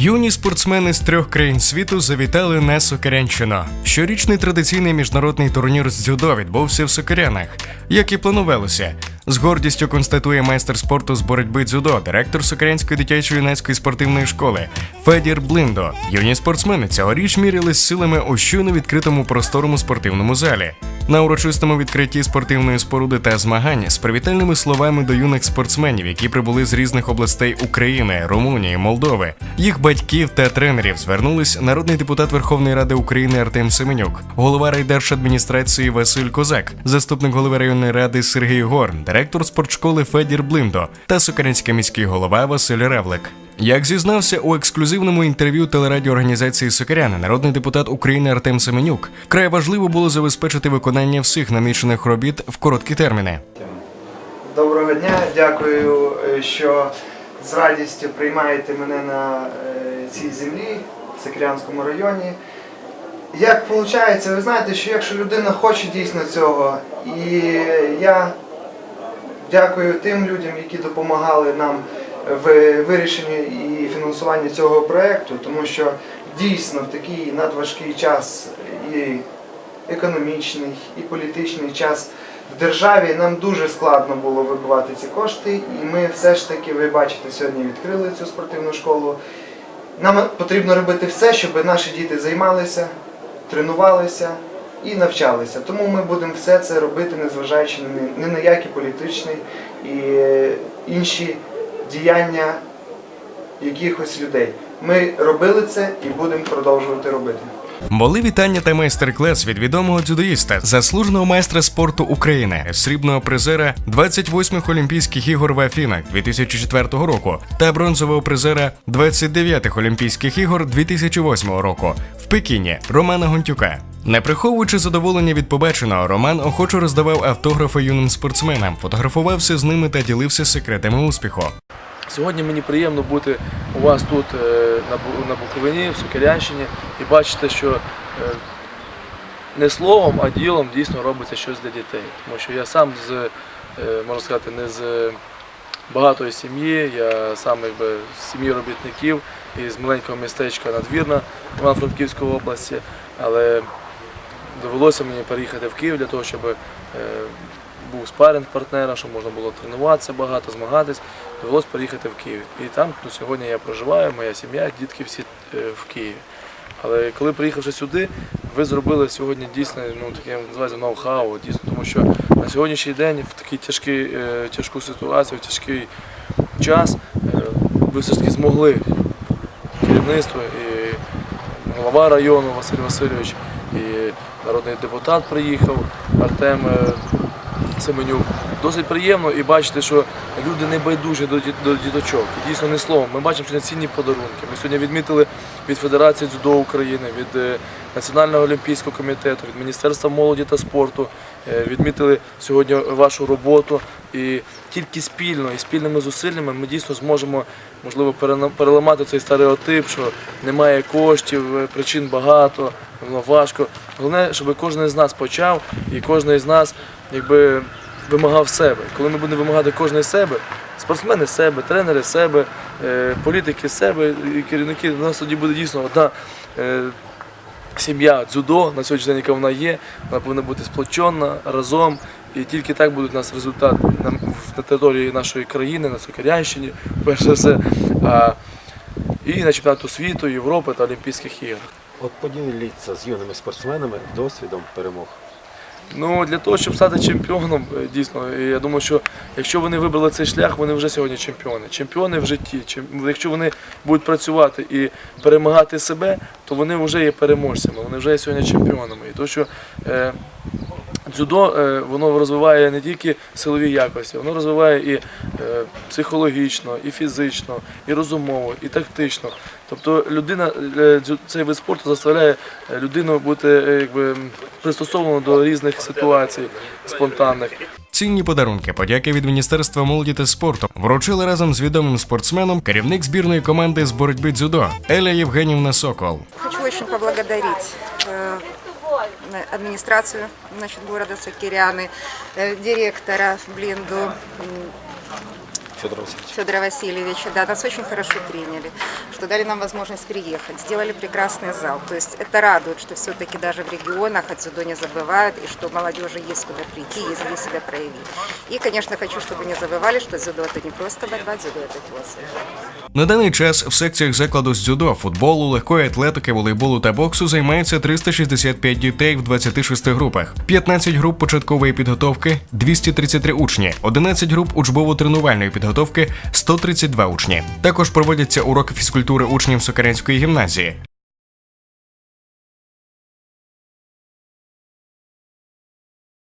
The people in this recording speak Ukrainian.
Юні спортсмени з трьох країн світу завітали на Сокирянщину. Щорічний традиційний міжнародний турнір з дзюдо відбувся в Сокирянах, як і планувалося. З гордістю констатує майстер спорту з боротьби дзюдо, директор Сокирянської дитячо-юнацької спортивної школи Федір Блиндо. Юні спортсмени цьогоріч мірялись силами у щойно відкритому просторому спортивному залі. На урочистому відкритті спортивної споруди та змагань з привітальними словами до юних спортсменів, які прибули з різних областей України, Румунії, Молдови, їх батьків та тренерів звернулись народний депутат Верховної Ради України Артем Семенюк, голова райдержадміністрації Василь Козак, заступник голови районної ради Сергій Горн, директор спортшколи Федір Блиндо та Сокарянський міський голова Василь Ревлик. Як зізнався у ексклюзивному інтерв'ю телерадіоорганізації Сокиряни, народний депутат України Артем Семенюк, вкрай важливо було забезпечити виконання всіх намічених робіт в короткі терміни. Доброго дня, дякую, е, що з радістю приймаєте мене на е, цій землі, в Сокирянському районі. Як виходить, ви знаєте, що якщо людина хоче дійсно цього, і я дякую тим людям, які допомагали нам в вирішенні і фінансуванні цього проєкту, тому що дійсно в такий надважкий час і економічний, і політичний час в державі нам дуже складно було вибивати ці кошти, і ми все ж таки, ви бачите, сьогодні відкрили цю спортивну школу. Нам потрібно робити все, щоб наші діти займалися, тренувалися і навчалися. Тому ми будемо все це робити, незважаючи ні- на які політичні і е, інші діяння якихось людей. Ми робили це і будемо продовжувати робити. Були вітання та майстер-клас від відомого дзюдоїста, заслуженого майстра спорту України, срібного призера 28-х Олімпійських ігор в Афінах 2004 року та бронзового призера 29-х Олімпійських ігор 2008 року в Пекіні Романа Гонтюка. Не приховуючи задоволення від побаченого, Роман охоче роздавав автографи юним спортсменам, фотографувався з ними та ділився секретами успіху. Сьогодні мені приємно бути у вас тут е, на Буковині, в Сокирянщині, і бачити, що е, не словом, а ділом дійсно робиться щось для дітей. Тому що я сам з, е, можна сказати, не з багатої сім'ї, я сам якби з сім'ї робітників із маленького містечка Надвірна Івано-Франківської області, але довелося мені переїхати в Київ для того, щоб був спаринг партнера, щоб можна було тренуватися багато, змагатись. Довелося переїхати в Київ. І там ну, сьогодні я проживаю, моя сім'я, дітки всі е, в Києві. Але коли приїхавши сюди, ви зробили сьогодні дійсно ну, таке називається ноу-хау, дійсно, тому що на сьогоднішній день в такий тяжкий, е, тяжку ситуацію, в тяжкий час е, ви все ж таки змогли керівництво і голова району Василь Васильович, і народний депутат приїхав Артем Семенюк. Досить приємно і бачити, що люди не байдужі до, ді- до діточок. І дійсно не словом. Ми бачимо сьогодні цінні подарунки. Ми сьогодні відмітили від Федерації дзюдо України, від е, Національного олімпійського комітету, від Міністерства молоді та спорту. е, Відмітили сьогодні вашу роботу. І тільки спільно і спільними зусиллями ми дійсно зможемо, можливо, переламати цей стереотип, що немає коштів, е, причин багато, воно важко. Головне, щоб кожен з нас почав і кожен з нас якби вимагав себе. Коли ми будемо вимагати кожен з себе, спортсмени з себе, тренери з себе, е, політики з себе і керівники, у нас тоді буде дійсно одна. е, Сім'я дзюдо на сьогоднішній день, яка вона є, вона повинна бути сплочена разом, і тільки так буде у нас результат на, на території нашої країни, на Сокирянщині, перш за все, а, і на чемпіонату світу, Європи та Олімпійських ігор. От поділіться з юними спортсменами досвідом перемог. Ну для того, щоб стати чемпіоном, е, дійсно, я думаю, що якщо вони вибрали цей шлях, вони вже сьогодні чемпіони. Чемпіони в житті. Якщо вони будуть працювати і перемагати себе, то вони вже є переможцями, вони вже є сьогодні чемпіонами. І то, що е, дзюдо е, воно розвиває не тільки силові якості, воно розвиває і е, психологічно, і фізично, і розумово, і тактично. Тобто людина, е, цей вид спорту заставляє людину бути якби пристосованою до різних ситуацій спонтанних. Цінні подарунки, подяки від Міністерства молоді та спорту вручили разом з відомим спортсменом керівник збірної команди з боротьби дзюдо Еля Євгенівна Сокол. Хочу очень поблагодарить э, администрацию значит, города Сакиряны, э, директора Блинду, Федора Васильовича. Федора Васильевича. Да, нас очень хорошо приняли, что дали нам возможность приехать, сделали прекрасный зал. То есть это радует, что все-таки даже в регионах от дзюдо не забывают, и что молодежи есть куда прийти, есть где себя проявить. И, конечно, хочу, чтобы не забывали, что дзюдо это не просто борьба, дзюдо это философия. На даний час в секціях закладу з дзюдо, футболу, легкої атлетики, волейболу та боксу займається 365 дітей в 26 групах, 15 груп початкової підготовки, 233 учні, 11 груп учбово-тренувальної підготовки, 132 учні. Також проводяться уроки фізкультури учнів Сокарянської гімназії.